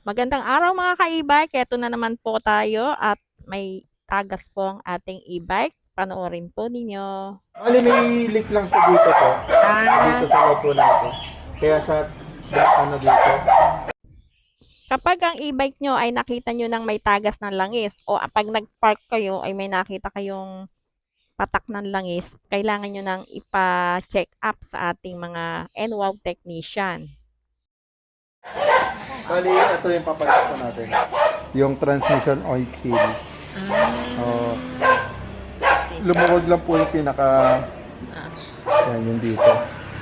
Magandang araw mga ka-e-bike. Ito na naman po tayo at may tagas po ang ating e-bike. Panoorin po ninyo. Ali, may leak lang po dito po. Dito sa loob po natin. Kaya da- ano dito. Kapag ang e-bike nyo ay nakita nyo ng may tagas ng langis o pag nag-park kayo ay may nakita kayong patak ng langis, kailangan nyo nang ipa-check up sa ating mga NWOW technician. Bali, ito yung papalit po natin. Yung transmission oil seal. Oh, lumuwag lang po yung pinaka... Yan, yung dito.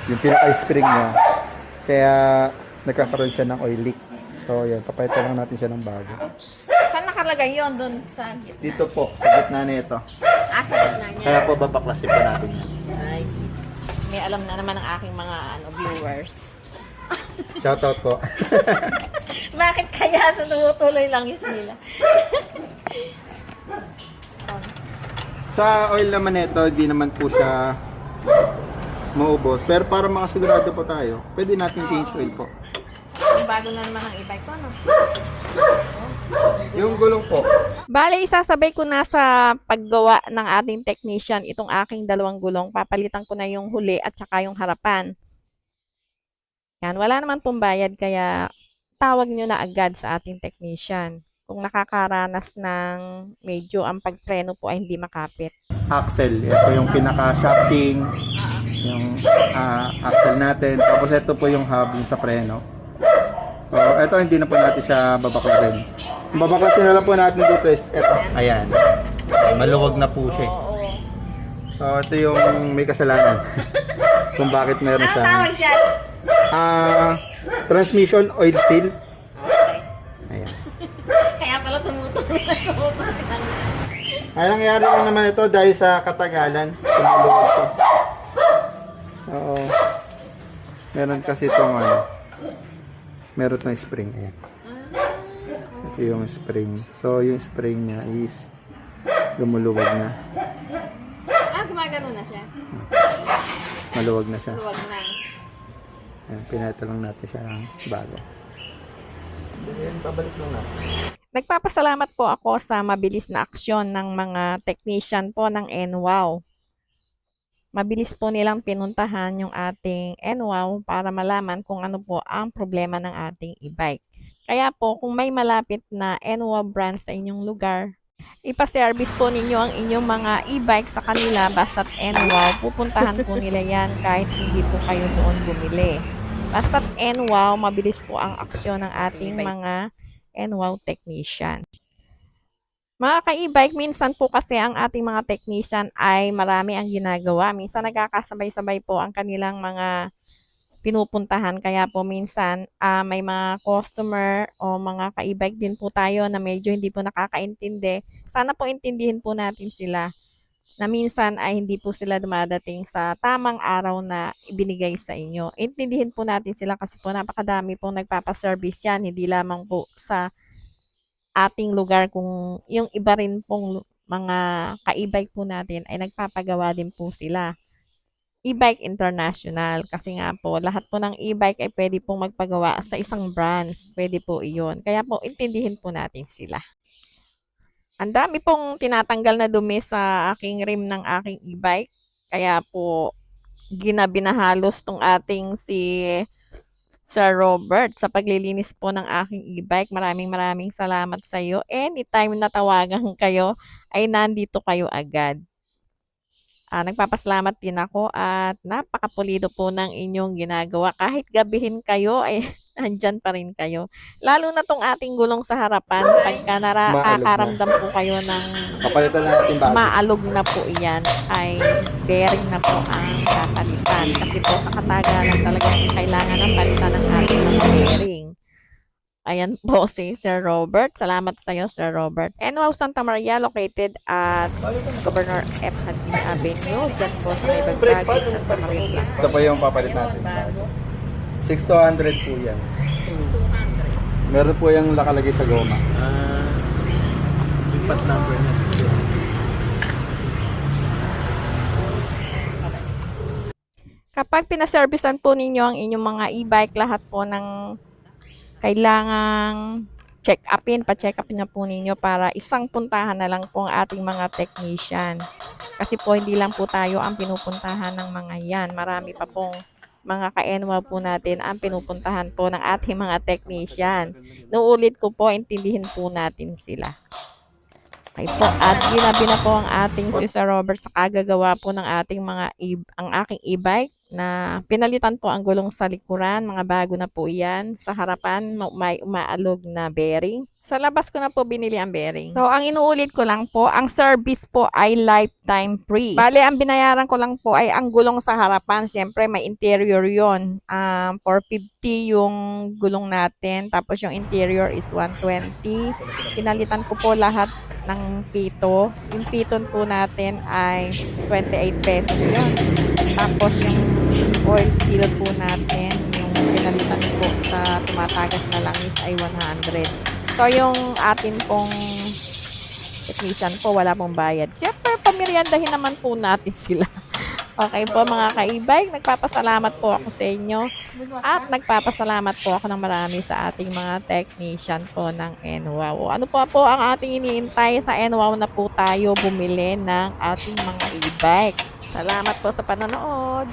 Yung pinaka-spring niya. Kaya nagkakaroon siya ng oil leak. So, yan. Papalitan lang natin siya ng bago. Saan nakalagay yon doon sa gitna? Dito po, sa gitna nito. Ah, sa gitna niya. Kaya po babaklasin po natin yan. I see. May alam na naman ang aking mga ano, viewers. Shoutout po. Bakit kaya sunutuloy lang is nila? Sa oil naman nito, hindi naman po siya maubos. Pero para makasigurado po tayo, pwede natin change oil po. Ang bago na naman ang e-bike ko, no? Yung gulong po, Bale, isasabay ko na sa paggawa ng ating technician itong aking dalawang gulong. Papalitan ko na yung huli at saka yung harapan. Yan, wala naman pong bayad kaya tawag nyo na agad sa ating technician. Kung nakakaranas ng medyo ang pagpreno po ay hindi makapit. axle. Ito yung pinaka-shafting, yung ah, axle natin. Tapos ito po yung hub yung sa preno. So, ito hindi na po natin siya babaklasin. Ang babaklasin na lang po natin dito is ito. Ayan. Maluwag na po siya. So, ito yung may kasalanan. Kung bakit meron siya. dyan? Ah, transmission oil seal. Ayan. Kaya pala tumutuloy na tumutuloy. Ay, nangyari lang naman ito dahil sa katagalan. Tumuluwag to. Oo. Meron kasi itong ano. Meron itong spring. Ayan. Ito yung spring. So, yung spring niya is lumuluwag na. Ah, gumagano na siya. Maluwag na siya. Luwag na. Ayan, pinata lang natin siya ng bago. Ayan, pabalik lang natin. Nagpapasalamat po ako sa mabilis na aksyon ng mga technician po ng NWOW. Mabilis po nilang pinuntahan yung ating NWOW para malaman kung ano po ang problema ng ating e-bike. Kaya po, kung may malapit na NWOW branch sa inyong lugar, ipa-service po ninyo ang inyong mga e-bike sa kanila basta't NWOW. Pupuntahan po nila yan kahit hindi po kayo doon bumili. Basta't NWOW, mabilis po ang aksyon ng ating mga NWOW technician. Mga ka-e-bike, minsan po kasi ang ating mga technician ay marami ang ginagawa. Minsan nagkakasabay-sabay po ang kanilang mga pinupuntahan. Kaya po minsan ah, may mga customer o mga ka-e-bike din po tayo na medyo hindi po nakakaintindi. Sana po intindihin po natin sila na minsan ay hindi po sila dumadating sa tamang araw na ibinigay sa inyo. Intindihin po natin sila kasi po napakadami pong nagpapaservice yan, hindi lamang po sa ating lugar kung yung iba rin pong mga ka-e-bike po natin ay nagpapagawa din po sila. E-bike international kasi nga po lahat po ng e-bike ay pwede pong magpagawa sa isang branch. Pwede po iyon. Kaya po intindihin po natin sila. Ang dami pong tinatanggal na dumi sa aking rim ng aking e-bike. Kaya po ginabi na halos tong ating si Sir Robert sa paglilinis po ng aking e-bike. Maraming maraming salamat sa iyo. Anytime na tawagan kayo ay nandito kayo agad. Ah, nagpapasalamat din ako at napakapulido po ng inyong ginagawa. Kahit gabihin kayo ay nandyan pa rin kayo. Lalo na tong ating gulong sa harapan. Pagka nakakaramdam po kayo ng Papalitan na natin bago. maalog na po iyan ay bearing na po ang papalitan. Kasi po sa katagalan talaga kailangan ng palitan ng ating mga bearing. Ayan po si Sir Robert. Salamat sa iyo, Sir Robert. NWOW Santa Maria located at Governor F. Hantin Avenue. Diyan po sa may Bagdagig, Santa Maria. Ito po yung papalit natin. 6,200 po yan. Meron po yung nakalagay sa goma. Ah, yung part number niya Kapag pinaservisan po ninyo ang inyong mga e-bike, lahat po ng kailangang check upin, pa-check upin na po ninyo para isang puntahan na lang po ang ating mga technician. Kasi po hindi lang po tayo ang pinupuntahan ng mga yan. Marami pa pong mga ka-enwa po natin ang pinupuntahan po ng ating mga technician. Nuulit ko po, intindihin po natin sila. Okay po. At ginabi na po ang ating si Sir Robert sa kagagawa po ng ating mga e- ang aking e-bike na pinalitan po ang gulong sa likuran. Mga bago na po yan. Sa harapan, ma- may umaalog na bearing. Sa labas ko na po binili ang bearing. So, ang inuulit ko lang po, ang service po ay lifetime free. Bale, ang binayaran ko lang po ay ang gulong sa harapan. Siyempre, may interior yon Um, 450 yung gulong natin. Tapos yung interior is 120. Pinalitan ko po lahat ng pito. Yung piton po natin ay 28 pesos yun. Tapos yung oil seal po natin, yung pinalitan po sa tumatagas na langis ay 100. So yung atin pong technician po, wala pong bayad. Siyempre, pamiriandahin naman po natin sila. Okay po mga kaibay, nagpapasalamat po ako sa inyo at nagpapasalamat po ako ng marami sa ating mga technician po ng NWOW. Ano po po ang ating iniintay sa NWOW na po tayo bumili ng ating mga e-bike. Salamat po sa panonood.